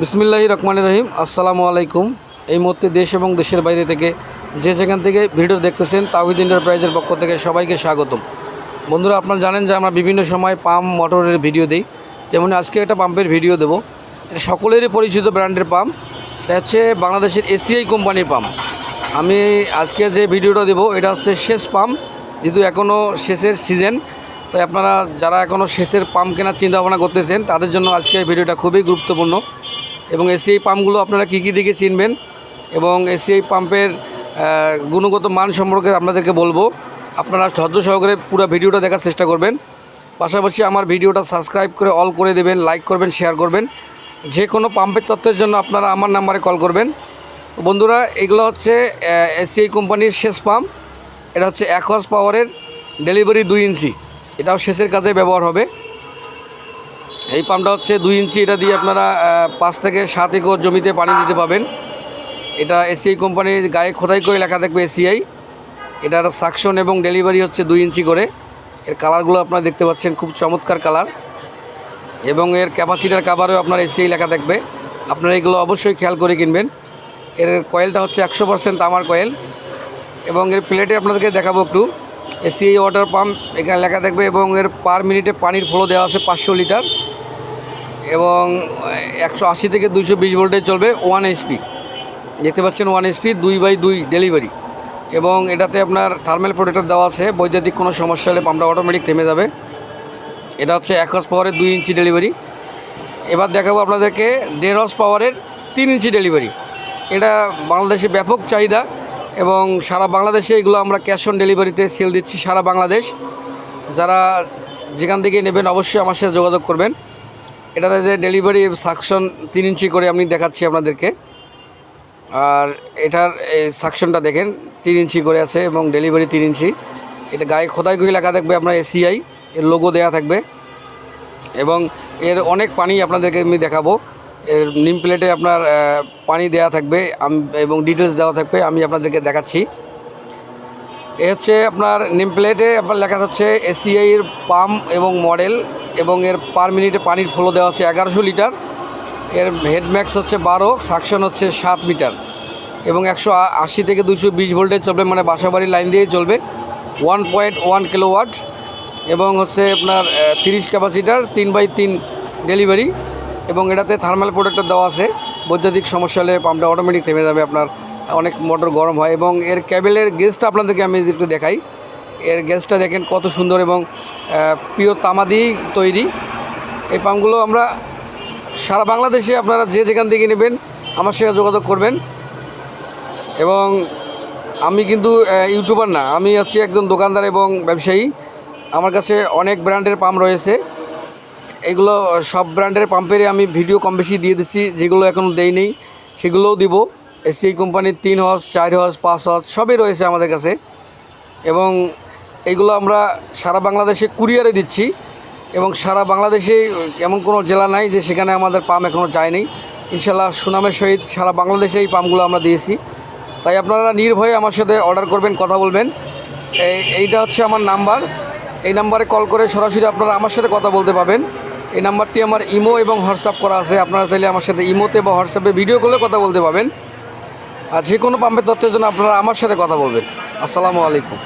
বিসমিল্লাহি রহমান রহিম। আসসালামু আলাইকুম। এই মুহূর্তে দেশ এবং দেশের বাইরে থেকে যে যেখান থেকে ভিডিও দেখতেছেন তাহিদ এন্টারপ্রাইজের পক্ষ থেকে সবাইকে স্বাগতম। বন্ধুরা, আপনারা জানেন যে আমরা বিভিন্ন সময় পাম্প মোটরের ভিডিও দিই। তেমনি আজকে একটা পাম্পের ভিডিও দেবো। এটা সকলেরই পরিচিত ব্র্যান্ডের পাম্প। এটা হচ্ছে বাংলাদেশের এসিআই কোম্পানির পাম্প। আমি আজকে যে ভিডিওটা দেবো, এটা হচ্ছে শেষ পাম্প। যেহেতু এখনও শেষের সিজন, তাই আপনারা যারা এখনও শেষের পাম্প কেনার চিন্তা ভাবনা করতেছেন, তাদের জন্য আজকে ভিডিওটা খুবই গুরুত্বপূর্ণ। এবং এসিআই পাম্পগুলো আপনারা কী কী দিকে চিনবেন এবং এসিআই পাম্পের গুণগত মান সম্পর্কে আপনাদেরকে বলব। আপনারা ধৈর্য সহকারে পুরো ভিডিওটা দেখার চেষ্টা করবেন। পাশাপাশি আমার ভিডিওটা সাবস্ক্রাইব করে অল করে দেবেন লাইক করবেন শেয়ার করবেন। যে কোনো পাম্পের তথ্যের জন্য আপনারা আমার নাম্বারে কল করবেন। বন্ধুরা, এগুলো হচ্ছে এসিআই কোম্পানির শেষ পাম্প। এটা হচ্ছে এক পাওয়ারের ডেলিভারি দুই ইঞ্চি। এটাও শেষের কাজে ব্যবহার হবে। এই পাম্পটা হচ্ছে দুই ইঞ্চি, এটা দিয়ে আপনারা পাঁচ থেকে সাত একর জমিতে পানি দিতে পাবেন। এটা এসিআই কোম্পানির গায়ে খোদাই করে লেখা থাকবে এসিআই এটার সাকশন এবং ডেলিভারি হচ্ছে দুই ইঞ্চি করে। এর কালারগুলো আপনারা দেখতে পাচ্ছেন, খুব চমৎকার কালার এবং এর ক্যাপাসিটার কাভারেও আপনার এসিআই লেখা থাকবে। আপনারা এগুলো অবশ্যই খেয়াল করে কিনবেন। এর কয়েলটা হচ্ছে একশো পার্সেন্ট তামার কয়েল এবং এর প্লেটে আপনাদেরকে দেখাবো একটু। এসিআই ওয়াটার পাম্প এখানে লেখা থাকবে এবং এর পার মিনিটে পানির ফ্লো দেওয়া আছে পাঁচশো লিটার। এবং একশো আশি থেকে দুইশো বিশ ভোল্টেজ চলবে ওয়ান এইচপি দেখতে পাচ্ছেন ওয়ান এইচপি দুই বাই দুই ডেলিভারি। এবং এটাতে আপনার থার্মাল প্রোটেক্টর দেওয়া আছে, বৈদ্যুতিক কোনো সমস্যা হলে পাম্পটা অটোমেটিক থেমে যাবে। এটা হচ্ছে এক হর্স পাওয়ারের দুই ইঞ্চি ডেলিভারি। এবার দেখাবো আপনাদেরকে দেড় হর্স পাওয়ারের তিন ইঞ্চি ডেলিভারি। এটা বাংলাদেশে ব্যাপক চাহিদা এবং সারা বাংলাদেশে এগুলো আমরা ক্যাশ অন ডেলিভারিতে সেল দিচ্ছি সারা বাংলাদেশ। যারা যেখান থেকে নেবেন অবশ্যই আমার সাথে যোগাযোগ করবেন। এটার যে ডেলিভারি সাকশন তিন ইঞ্চি করে আমি দেখাচ্ছি আপনাদেরকে। আর এটার এই সাকশনটা দেখেন, তিন ইঞ্চি করে আছে এবং ডেলিভারি তিন ইঞ্চি। এটা গায়ে খোদাই করে লেখা থাকবে আপনার এসিআই এর লোগো দেওয়া থাকবে। এবং এর অনেক পানি আপনাদেরকে আমি দেখাবো। এর নিম প্লেটে আপনার পানি দেওয়া থাকবে এবং ডিটেলস দেওয়া থাকবে, আমি আপনাদেরকে দেখাচ্ছি। এ হচ্ছে আপনার নিম প্লেটে আপনার লেখা হচ্ছে এসিআইয়ের পাম্প এবং মডেল। এবং এর পার মিনিটে পানির ফ্লো দেওয়া আছে এগারোশো লিটার। এর হেডম্যাক্স হচ্ছে বারো সাকশন হচ্ছে সাত মিটার। এবং একশো আশি থেকে দুশো বিশ ভোল্টেজ চলবে মানে বাসাবাড়ির লাইন দিয়েই চলবে। ওয়ান পয়েন্ট ওয়ান কিলোওয়াট এবং হচ্ছে আপনার তিরিশ ক্যাপাসিটার তিন বাই তিন ডেলিভারি এবং এটাতে থার্মাল প্রোডাক্টটা দেওয়া আছে। বৈদ্যুতিক সমস্যা হলে পাম্পটা অটোমেটিক থেমে যাবে, আপনার অনেক মোটর গরম হয় এবং এর ক্যাবেলের গেজটা আপনাদেরকে আমি একটু দেখাই। এর গেজটা দেখেন কত সুন্দর এবং প্রিয় তামা দিয়েই তৈরি। এই পাম্পগুলো আমরা সারা বাংলাদেশে আপনারা যে যেখান থেকে নেবেন আমার সাথে যোগাযোগ করবেন। এবং আমি কিন্তু ইউটিউবার না, আমি হচ্ছে একজন দোকানদার এবং ব্যবসায়ী। আমার কাছে অনেক ব্র্যান্ডের পাম্প রয়েছে। এগুলো সব ব্র্যান্ডের পাম্পেরই আমি ভিডিও কম বেশি দিয়ে দিচ্ছি, যেগুলো এখনও দেইনি সেগুলোও দিব। এসিআই কোম্পানির তিন হর্স, চার হর্স, পাঁচ হর্স, সবই রয়েছে আমাদের কাছে। এবং এগুলো আমরা সারা বাংলাদেশে কুরিয়ারে দিচ্ছি এবং সারা বাংলাদেশে এমন কোনো জেলা নাই যে সেখানে আমাদের পাম্প এখনও যায়নি। ইনশাল্লাহ সুনামের সহিত সারা বাংলাদেশে এই পাম্পগুলো আমরা দিয়েছি। তাই আপনারা নির্ভয়ে আমার সাথে অর্ডার করবেন, কথা বলবেন। এই এইটা হচ্ছে আমার নাম্বার। এই নাম্বারে কল করে সরাসরি আপনারা আমার সাথে কথা বলতে পাবেন এই নাম্বারটি আমার ইমো এবং হোয়াটসঅ্যাপ করা আছে। আপনারা চাইলে আমার সাথে ইমোতে বা হোয়াটসঅ্যাপে ভিডিও করলে কথা বলতে পাবেন আর যে কোনো পাম্পের তথ্যের জন্য আপনারা আমার সাথে কথা বলবেন। আসসালামু আলাইকুম।